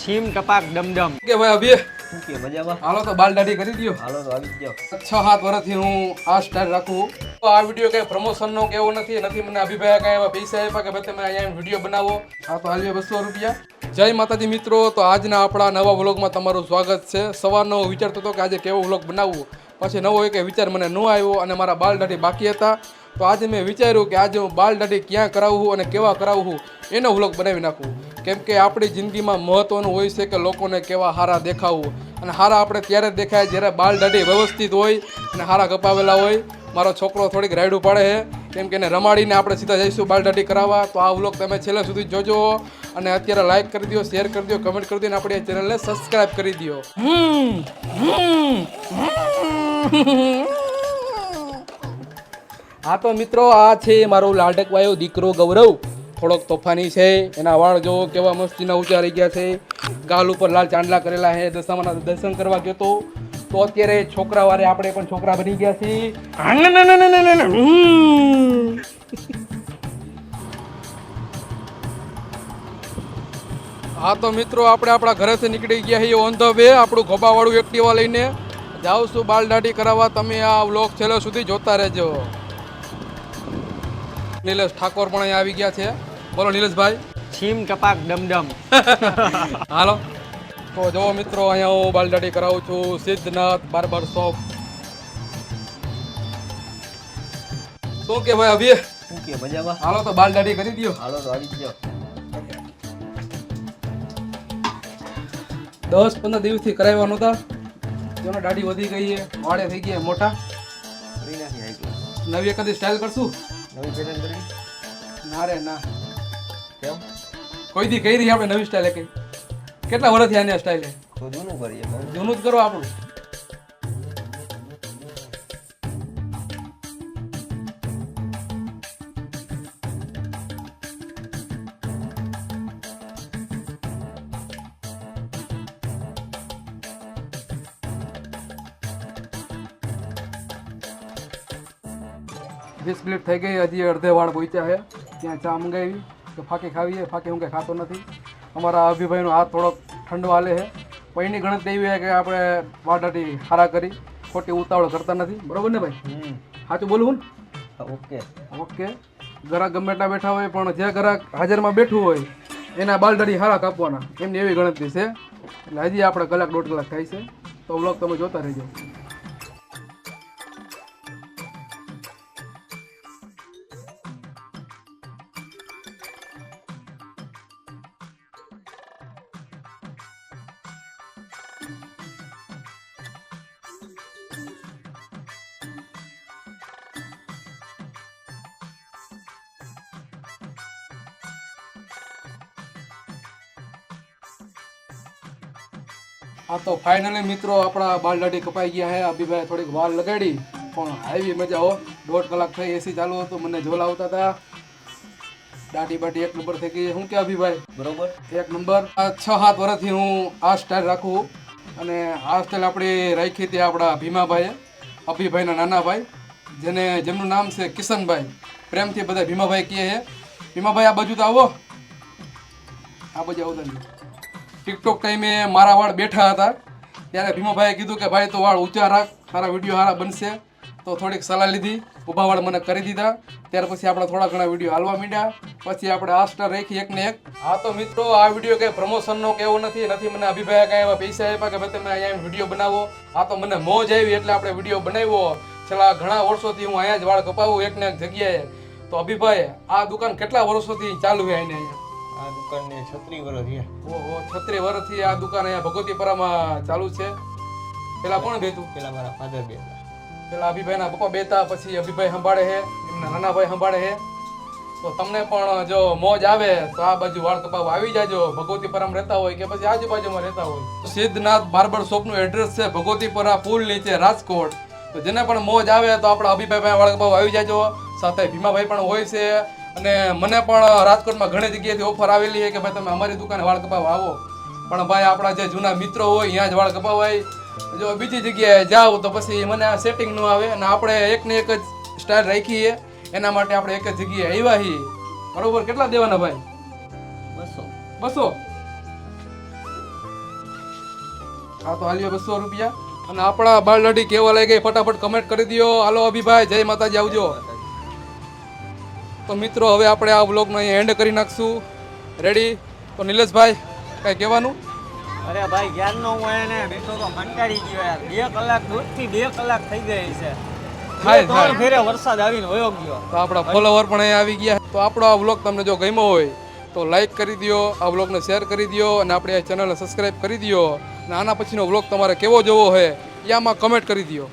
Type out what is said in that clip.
છીમ ટપાક ડમડમ કે ભાઈ અભી શું કે મજામાં? હાલો તો બાલ દાઢી કરી દ્યો. હાલો તો આવી ગયો છ સાત વર્ષથી હું આ સ્ટાઇલ રાખું તો આ વીડિયો કઈ પ્રમોશનનો કે એવો નથી નથી મને અભિપ્રાય કઈ એવા પૈસા આપ્યા કે ભાઈ તમે અહીંયા વીડિયો બનાવો. આ તો આવી બસો રૂપિયા. જય માતાજી મિત્રો તો આજના આપણા નવા વ્લોગમાં તમારું સ્વાગત છે. સવારનો વિચારતો હતો કે આજે કેવો વ્લોગ બનાવવું. પછી નવો એક વિચાર મને ન આવ્યો અને મારા બાલ દાઢી બાકી હતા. તો આજે મેં વિચાર્યું કે આજે હું બાલ દાઢી ક્યાં કરાવું અને કેવા કરાવવું એનો વ્લોગ બનાવી નાખું. કેમ કે આપણી જિંદગીમાં મહત્ત્વનું હોય છે કે લોકોને કેવા હારા દેખાવું. અને હારા આપણે ત્યારે દેખાય જ્યારે બાલ દાઢી વ્યવસ્થિત હોય અને હારા કપાવેલા હોય. મારો છોકરો થોડીક રાયડું પાડે છે, કેમ કે એને રમાડીને આપણે સીધા જઈશું બાલ દાઢી કરાવવા. તો આ વ્લોગ તમે છેલ્લે સુધી જોજો. અને અત્યારે લાઈક કરી દો શેર કરી દો કમેન્ટ કરી દો અને આપણી ચેનલને સબસ્ક્રાઈબ કરી દો હા તો મિત્રો, આ છે મારો લાડકવાયો દીકરો ગૌરવ. થોડોક તોફાની છે. એના વાળ જો કેવા મસ્તીના ઊંચા રહી ગયા છે. ગાલ ઉપર લાલ ચાંદલા કરેલા છે. દશામાના દર્શન કરવા ગયો તો. તો અત્યારે છોકરા વારે આપણે પણ છોકરા બની ગયા છીએ. હા તો મિત્રો, આપણે આપણા ઘરેથી નીકળી ગયા છીએ. ઓન ધ વે, આપણું ખોબાવાળું એક્ટિવા લઈને. જાઉં છું બાલ દાઢી કરાવવા. તમે આ વ્લોગ છેલ્લે સુધી જોતા રહેજો. નિલેશ ઠાકોર પણ અહીંયા આવી ગયા છે. બોલો નિલેશભાઈ. છીમ ટપાક ડમડમ. હાલો. તો જો મિત્રો અહીંયા હું બાલ દાઢી કરાવું છું. Siddhnath barber shop. શું કે ભાઈ અભી? શું કે મજામાં? હાલો તો બાલદાડી કરી દો હાલો તો આવી જ દસ પંદર દિવસથી કરાવવાનું હતા તેનો દાઢી વધી ગઈ છે. વાળે થઈ ગયા મોટા. નવી એકાદી સ્ટાઇલ કરશું? નવી પેટર્ન કરી? ના રે ના. કેમ? કોઈ દી કઈ રહી આપણે નવી સ્ટાઇલ કઈ? કેટલા વર્ષથી આની સ્ટાઇલ છે જૂનું કરીએ. જૂનું જ કરો આપણું. વીસ મિનિટ થઈ ગઈ હજી અડધે વાળ પહોંચ્યા છે. ત્યાં ચા મંગાવી તો ફાંકી ખાવી છે ફાકી હું કંઈ ખાતો નથી. અમારા અભિભાઈનો હાથ થોડોક ઠંડો હાલે છે. પૈની ગણતરી એવી છે કે આપણે વાટાટી હારા કરી ખોટી ઉતાવળ કરતા નથી. બરોબર ને ભાઈ? સાચું બોલવું ને ઓકે. ઓકે. ગ્રાહક ગમે એટલા બેઠા હોય પણ જે ગ્રાહક હાજરમાં બેઠું હોય એના બાલદાડી હારા કાપવાના. એમની એવી ગણતરી છે. એટલે હજી આપણે કલાક દોઢ કલાક થાય છે. તો વ્લોગ તમે જોતા રહેજો. હા તો ફાઇનલી મિત્રો આપણા બાલ દાઢી કપાઈ ગયા છે અભિભાઈ થોડીક વાલ લગાડી પણ આવી મજા હો. દોઢ કલાક થઈ એસી ચાલુ હતું મને ઝોલાવતા હતા. દાઢી બાટી એક નંબર થઈ ગઈ. હું કે અભિભાઈ? બરોબર. એક નંબર આ છ સાત વર્ષથી હું આ સ્ટાઇલ રાખું અને આ સ્ટાઇલ આપણી રાખી હતી આપણા ભીમાભાઈએ અભિભાઈના નાના ભાઈ જેને જેમનું નામ છે કિશનભાઈ. પ્રેમથી બધા ભીમાભાઈ કહે છે. ભીમાભાઈ આ બાજુ તો આવો. આ બાજુ આવતા નહીં ટિકટોક ટાઈમે મારા વાળ બેઠા હતા. ત્યારે ભીમાભાઈએ કીધું કે, ભાઈ, તો વાળ ઊંચા રાખ. તારા વીડિયો સારા બનશે. તો થોડીક સલાહ લીધી. ઊભા વાળ મને કરી દીધા. ત્યાર પછી આપણે થોડા ઘણા વીડિયો હાલવા માંડ્યા. પછી આપણે આ સ્ટાર રાખી એક ને એક. હા તો મિત્રો, આ વીડિયો કંઈ પ્રમોશનનો કે એવો નથી? નથી મને અભિભાઈ કાંઈ એવા પૈસા આપ્યા કે, ભાઈ, તમે અહીંયા વીડિયો બનાવો. આ તો મને મોજ આવી એટલે આપણે વીડિયો બનાવ્યો. છેલ્લા ઘણા વર્ષોથી હું અહીંયા જ વાળ કપાવું એક ને એક જગ્યાએ. તો અભિભાઈ આ દુકાન કેટલા વર્ષોથી ચાલુ છે અહીંયા આ દુકાનને છત્રી વર્ષ થયા ઓહો છત્રી વર્ષથી આ દુકાન અહીંયા ભગવતીપરામાં ચાલુ છે? પેલા કોણ બેતું પેલા મારા ફાધર બે પેલા અભિભાઈના પપ્પા બેતા પછી અભિભાઈ સંભાળે છે એમના નાના ભાઈ સંભાળે છે. તો તમને પણ જો મોજ આવે તો આ બાજુ વાળ કપાવ આવી જાજો. ભગવતીપરામાં રહેતા હોય કે પછી આજુબાજુમાં રહેતા હોય. સિદ્ધનાથ બાર્બર શોપનું એડ્રેસ છે ભગવતીપરા પુલ નીચે રાજકોટ. તો જેને પણ મોજ આવે તો આપણા અભિભાઈ ભાઈ વાળ કપાવ આવી જાજો. સાથે ભીમાભાઈ પણ હોય છે. અને મને પણ રાજકોટમાં ઘણી જગ્યાએથી ઓફર આવેલી છે કે ભાઈ તમે અમારી દુકાને વાળ કપાવવા આવો. પણ ભાઈ આપણા જે જૂના મિત્રો હોય ત્યાં જ વાળ કપાવાય. જો બીજી જગ્યાએ જાઓ તો પછી મને આ સેટિંગ ન આવે અને આપણે એકને એક જ સ્ટાઇલ રાખીએ. એના માટે આપણે એક જ જગ્યાએ આવ્યા છીએ. બરોબર? કેટલા દેવાના ભાઈ? બસો. બસો? હા તો હાલ્યો બસો રૂપિયા. અને આપણા બાળ લડી કેવા લાગે ફટાફટ કમેન્ટ કરી દો હાલો અભિભાઈ જય માતાજી આવજો. તો મિત્રો હવે આપણે આ બ્લોગનો અહીં એન્ડ કરી નાખશું. રેડી તો નિલેશભાઈ કાંઈ કહેવાનું? અરે ભાઈ જ્ઞાનનો હું એને બેઠો તો કંટાળી ગયો યાર. બે કલાક દૂરથી બે કલાક થઈ ગઈ છે. ત્રણ. ફેરે વરસાદ આવીને વયો ગયો. તો આપણા ફોલોવર પણ અહીં આવી ગયા. તો આપણો આ વ્લોગ તમને જો ગમ્યો હોય તો લાઈક કરી દો આ વ્લોગને શેર કરી દો અને આપણે આ ચેનલને સબસ્ક્રાઈબ કરી દો અને આના પછીનો વ્લોગ તમારે કેવો જોવો હોય એ આમાં કમેન્ટ કરી દો